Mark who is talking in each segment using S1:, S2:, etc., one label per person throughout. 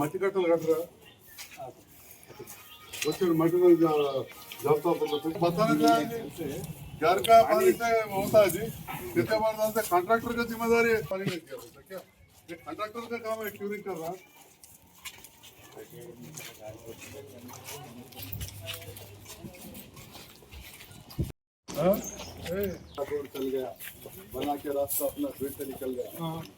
S1: మట్టి కట్టలు కట్టరా వచ్చాడు మట్టి जाता बताना चाहेंगे घर का पानी से होता है जी कितने बार डालते कॉन्ट्रैक्टर का जिम्मेदारी है पानी नहीं किया होता क्या ये कॉन्ट्रैक्टर का काम है क्यूरिंग कर रहा हाँ? ए, रोड चल गया बना के रास्ता अपना फिर से निकल गया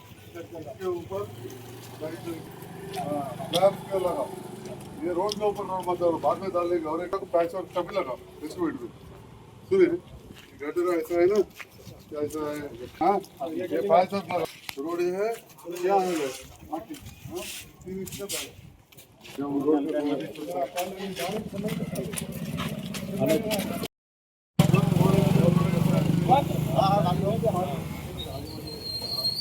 S1: इसके ऊपर स्लैब का लगा ये रोड के ऊपर मत डालो, बाद में डालेंगे और एक पैच और तभी लगा एस्टिमेट में सुनिए गटर ऐसा है ना ऐसा है हाँ ये पैच और लगा रोड है क्या है माटी तीन है जब रोड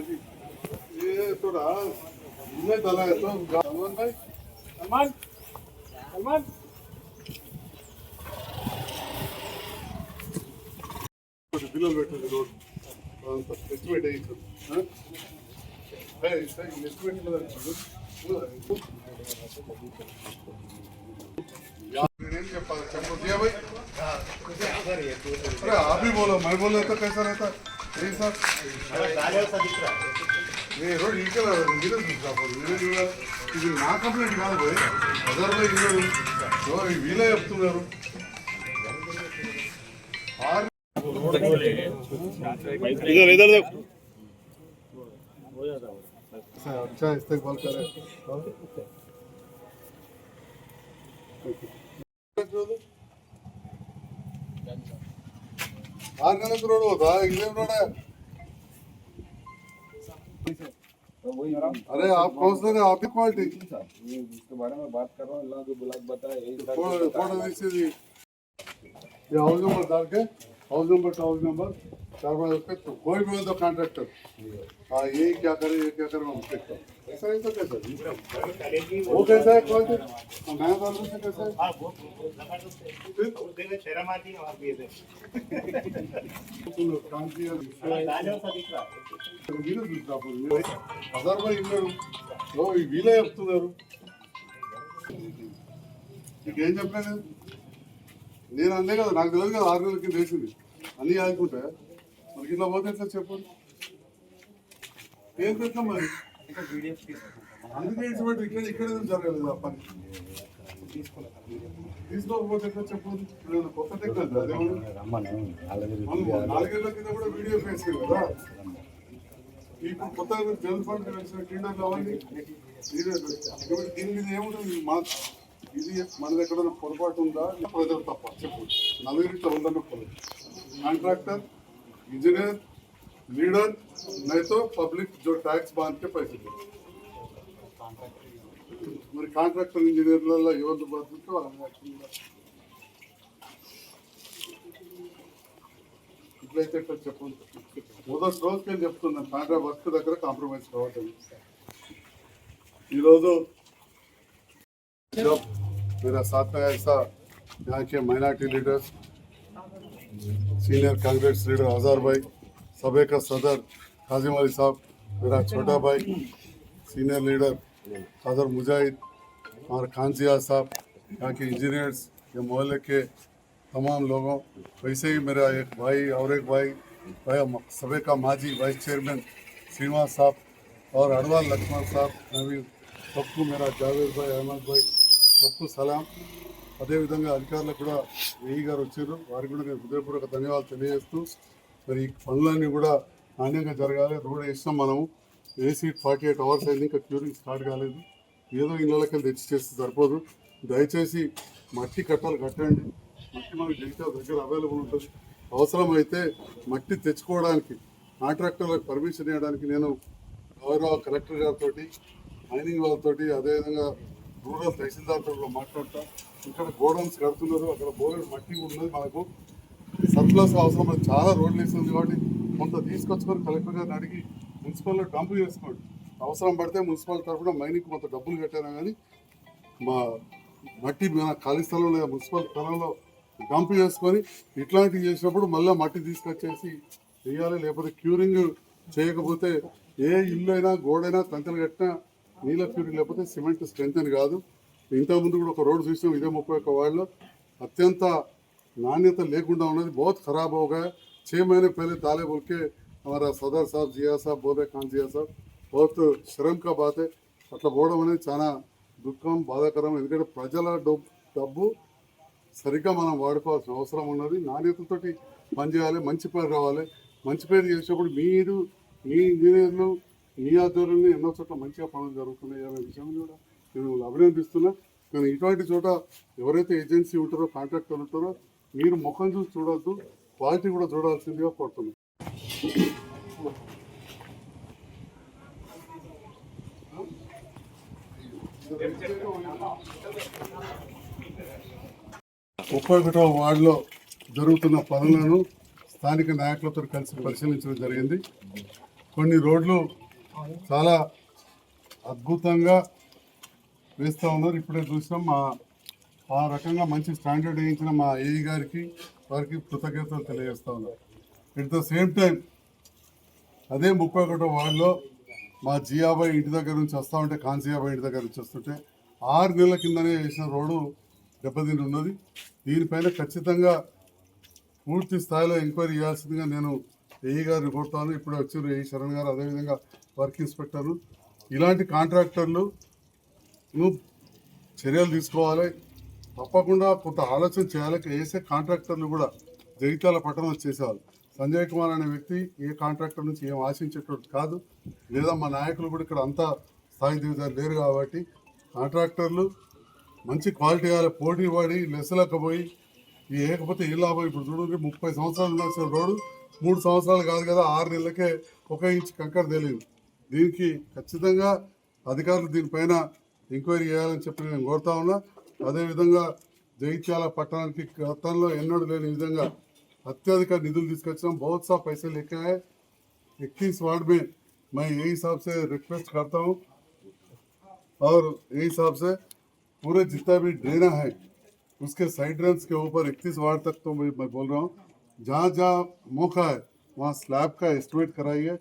S1: ये थोड़ा इधर डाला है तो सलमान भाई
S2: सलमान सलमान।
S1: బిల్లులు పెట్టండి రోడ్ ఎస్టిమేట్ అయ్యింది ఎస్టిమేట్ నేనేం చెప్పాలి చెప్పు दिया भाई अरे आप ही बोलो मैं बोले तो कैसा रहता नहीं सर ఏ రోడ్ ఇక్కడ మీరే చూసుకోవాలి మీరే చూడాలి ఇది నా కంప్లైంట్ కాదు పోయి అదర్ పోయి వీళ్ళు వీళ్ళే చెప్తున్నారు
S3: इधर इधर देखो।
S1: अच्छा अच्छा इस्तेमाल करें आर गलत रोड होता है एग्ज़ाम रोड है अरे आप काउंसलर है आप ही क्वालिटी
S2: इसके बारे में बात कर रहा हूँ। अल्लाह को
S1: जी ये हाउस नंबर डाल के। हाउस नंबर का हाउस नंबर चार बार उसके तो कोई भी हो तो कॉन्ट्रैक्टर हाँ ये क्या करे ये क्या करे हम देखता हूँ ऐसा है तो कैसा वो कैसा है क्वालिटी नया बालू से कैसा है फिर तुम लोग काम किया వీలు చూసినప్పుడు హజార్ రూపాయలు ఇన్నారు ఓ ఈ వీలే చెప్తున్నారు నీకేం చెప్పలేదు నేను అందే కదా నాకు తెలియదు కదా ఆరు నెలల కింద వేసింది అన్నీ ఆదుకుంటా మనకి ఇట్లా పోతే ఎట్లా చెప్పండి ఏం తెస్తాం మరి. అందుకే ఇటువంటి ఇక్కడ ఇక్కడ జరగలేదు ఆ పని. తీసుకోకపోతే ఎట్లా చెప్పండి కొత్త టెక్నాలజీ అదేమన్నా నాలుగేళ్ళ కింద కూడా వీడియో ఫేస్ కదా. ఇప్పుడు కొత్త జనరల్ ఫండ్ వచ్చిన కావాలి. దీని మీద ఏముంటుంది? మా ఇది మన దగ్గర పొరపాటు ఉందా? ప్రజలు తప్ప చెప్పు. నలుగురితో ఉందన్న పొరపాటు కాంట్రాక్టర్ इंजीनियर लीडर नहीं तो पब्लिक जो टैक्स बांध के पैसे दे మరి కాంట్రాక్టర్ ఇంజనీర్లలో ఎవరు బతుకుతో వాళ్ళని యాక్చువల్గా ఇట్లయితే ఇట్లా చెప్పండి మొదటి రోజుకి వెళ్ళి చెప్తున్నాను కాంట్రాక్ట్ వర్క్ దగ్గర కాంప్రమైజ్ కావద్దని ఈరోజు జాబ్ मेरा साथ में ऐसा यहाँ के minority leaders senior Congress leader आजार भाई सभा का सदर काजिम अली साहब मेरा छोटा भाई सीनियर लीडर सदर मुजाहिद और खानसिया साहब यहाँ के इंजीनियर्स ये मोहल्ले के तमाम लोगों, वैसे ही मेरा एक भाई और एक भाई भाई सभा का माजी वाइस चेयरमैन श्रीनिवास साहब और अडवाल लक्ष्मण साहब नवीन सबको मेरा जावेद भाई, अहमद भाई, सबको సలాం అదేవిధంగా అధికారులకు కూడా ఏఈ గారు వచ్చారు. వారికి కూడా నేను హృదయపూర్వక ధన్యవాదాలు తెలియజేస్తూ మరి ఈ పనులన్నీ కూడా నాణ్యంగా జరగాలి రోడ్ వేసినాం మనము. ఏసీ ఫార్టీ ఎయిట్ అవర్స్ అయింది ఇంకా క్యూరింగ్ స్టార్ట్ కాలేదు. ఏదో ఇళ్ళకి తెచ్చి చేస్తే సరిపోదు. దయచేసి మట్టి కట్టాలు కట్టండి. మట్టి మనకి జగిత్యాల దగ్గర అవైలబుల్ ఉంటుంది. అవసరమైతే మట్టి తెచ్చుకోవడానికి కాంట్రాక్టర్లకు పర్మిషన్ ఇవ్వడానికి నేను గౌరవ కలెక్టర్ గారితో మైనింగ్ వాళ్ళతోటి అదేవిధంగా రూరల్ తహసీల్దార్తో మాట్లాడతా. ఇక్కడ గోడౌన్స్ కడుతున్నారు. అక్కడ బోర్డు మట్టి ఉన్నది మనకు సర్ప్లస్ అవసరం మనకు చాలా రోడ్లు వేస్తుంది కాబట్టి కొంత తీసుకొచ్చుకొని కలెక్టర్ గారిని అడిగి మున్సిపల్లో డంప్ చేసుకోండి. అవసరం పడితే మున్సిపల్ తరఫున మైనింగ్ కొంత డబ్బులు కట్టారా కానీ మా మట్టి మన ఖాళీ స్థలం లేదా మున్సిపల్ స్థలంలో డంప్ చేసుకొని ఇట్లాంటివి చేసినప్పుడు మళ్ళీ మట్టి తీసుకొచ్చేసి వేయాలి. లేకపోతే క్యూరింగ్ చేయకపోతే ఏ ఇల్లు అయినా గోడైనా కంచెలు కట్టినా నీళ్ళ క్యూరింగ్ లేకపోతే సిమెంట్ స్ట్రెంత్ అని కాదు ఇంతకుముందు కూడా ఒక రోడ్డు చూసాం ఇదే ముప్పై ఒక్క వార్డులో అత్యంత नान्यता लेकुंडा ఉన్నది बहुत खराब हो गया छः महीने पहले डाले बोल के हमारा सदर साहब जिया साहब बोल रहे खान जिया साहब बहुत शर्म का बात है అట్లా పోవడం అనేది చాలా దుఃఖం బాధాకరం ఎందుకంటే ప్రజల డబ్బు డబ్బు సరిగ్గా మనం వాడుకోవాల్సిన అవసరం ఉన్నది నాణ్యతతోటి పనిచేయాలి మంచి పేరు రావాలి మంచి పేరు చేసేటప్పుడు మీరు మీ ఇంజనీర్లు మీ ఆధ్వర్యంలో ఎన్నో చోట్ల మంచిగా పనులు జరుగుతున్నాయి అనే విషయం కూడా నేను అభినందిస్తున్నా. కానీ ఇటువంటి చోట ఎవరైతే ఏజెన్సీ ఉంటారో కాంట్రాక్టర్ ఉంటారో మీరు ముఖం చూసి చూడొద్దు క్వాలిటీ కూడా చూడాల్సిందిగా కోరుతున్నాను ముప్పై ఒకటవ వార్డులో జరుగుతున్న పనులను స్థానిక నాయకులతో కలిసి పరిశీలించడం జరిగింది. కొన్ని రోడ్లు చాలా అద్భుతంగా వేస్తూ ఉన్నారు. ఇప్పుడే చూసినాం మా ఆ రకంగా మంచి స్టాండర్డ్ వేయించిన మా ఏఈ గారికి వారికి కృతజ్ఞతలు తెలియజేస్తూ ఉన్నారు ఎట్ ద సేమ్ టైం అదే ముప్పై ఒకటో వార్డులో మా జియాబాయ్ ఇంటి దగ్గర నుంచి వస్తూ ఉంటే కాన్సియాబాయ్ ఇంటి దగ్గర నుంచి వస్తుంటే ఆరు నెలల కిందనే వేసిన రోడ్డు దెబ్బతిని ఉన్నది. దీనిపైన ఖచ్చితంగా పూర్తి స్థాయిలో ఎంక్వైరీ చేయాల్సిందిగా నేను ఏఈ గారిని కోరుతాను. ఇప్పుడు వచ్చారు ఏఈ శరణ్ గారు అదేవిధంగా వర్క్ ఇన్స్పెక్టర్లు ఇలాంటి కాంట్రాక్టర్లు చర్యలు తీసుకోవాలి. తప్పకుండా కొంత ఆలోచన చేయాలి. వేసే కాంట్రాక్టర్లు కూడా జగిత్యాల పట్టణం చేసేవాళ్ళు. సంజయ్ కుమార్ అనే వ్యక్తి ఏ కాంట్రాక్టర్ నుంచి ఏం ఆశించేటట్టు కాదు. లేదా మా నాయకులు కూడా ఇక్కడ అంతా స్థాయి దిగుతారు లేరు కాబట్టి కాంట్రాక్టర్లు మంచి క్వాలిటీ కావాలి పోటీ పడి లెస్సలకపోయి ఏకపోతే ఏ లాభం ఇప్పుడు చూడండి ముప్పై సంవత్సరాలు ఉండాల్సిన రోడ్డు మూడు సంవత్సరాలు కాదు కదా ఆరు నెలలకే ఒక ఇంచ్ కంకర తెలియదు దీనికి ఖచ్చితంగా అధికారులు దీనిపైన ఎంక్వైరీ చేయాలని చెప్పి నేను కోరుతా ఉన్నా అదేవిధంగా జగిత్యాల పట్టణానికి గతంలో ఎన్నడూ లేని విధంగా అత్యధిక నిధులు తీసుకొచ్చినాం बहुत सा पैसे लेके आए इक्कीस वार्ड में मैं यही हिसाब से रिक्वेस्ट करता हूँ और यही हिसाब से पूरे जितना भी ड्रेना है उसके साइड ड्रेन्स के ऊपर इकतीस वार्ड तक तो मैं मैं बोल रहा हूँ जहाँ जहाँ मौका है वहाँ స్లాబ్ का ఎస్టిమేట్ कराइए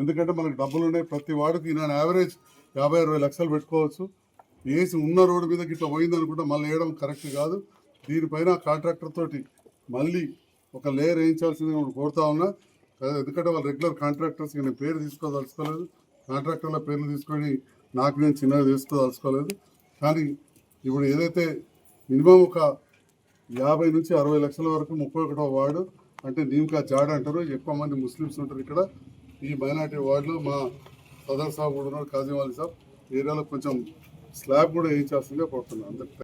S1: ఎందుకంటే మనకు డబ్బులు ఉన్నాయి ప్రతి వాడికి నేను యావరేజ్ యాభై అరవై లక్షలు పెట్టుకోవచ్చు. వేసి ఉన్న రోడ్డు మీద ఇట్లా పోయింది అనుకుంటే మళ్ళీ వేయడం కరెక్ట్ కాదు. దీనిపైన కాంట్రాక్టర్ తోటి మళ్ళీ ఒక లేయర్ వేయించాల్సింది కోరుతా ఉన్నా. ఎందుకంటే వాళ్ళు రెగ్యులర్ కాంట్రాక్టర్స్ నేను పేరు తీసుకోదలుచుకోలేదు. కాంట్రాక్టర్ల పేర్లు తీసుకొని నాకు నేను చిన్నగా తీసుకోదలుచుకోలేదు కానీ ఇప్పుడు ఏదైతే మినిమం ఒక యాభై నుంచి అరవై లక్షల వరకు ముప్పై ఒకటో వార్డు అంటే నీవుకా జాడ అంటారు. ఎక్కువ మంది ముస్లిమ్స్ ఉంటారు ఇక్కడ. ఈ మైనార్టీ వార్డులో మా సదర్ సాబ్ కూడా ఉన్నారు కాజీవాలి సాబ్. ఏరియాలో కొంచెం స్లాబ్ కూడా వేయించాల్సిందే కోరుతున్నాను. అందరికీ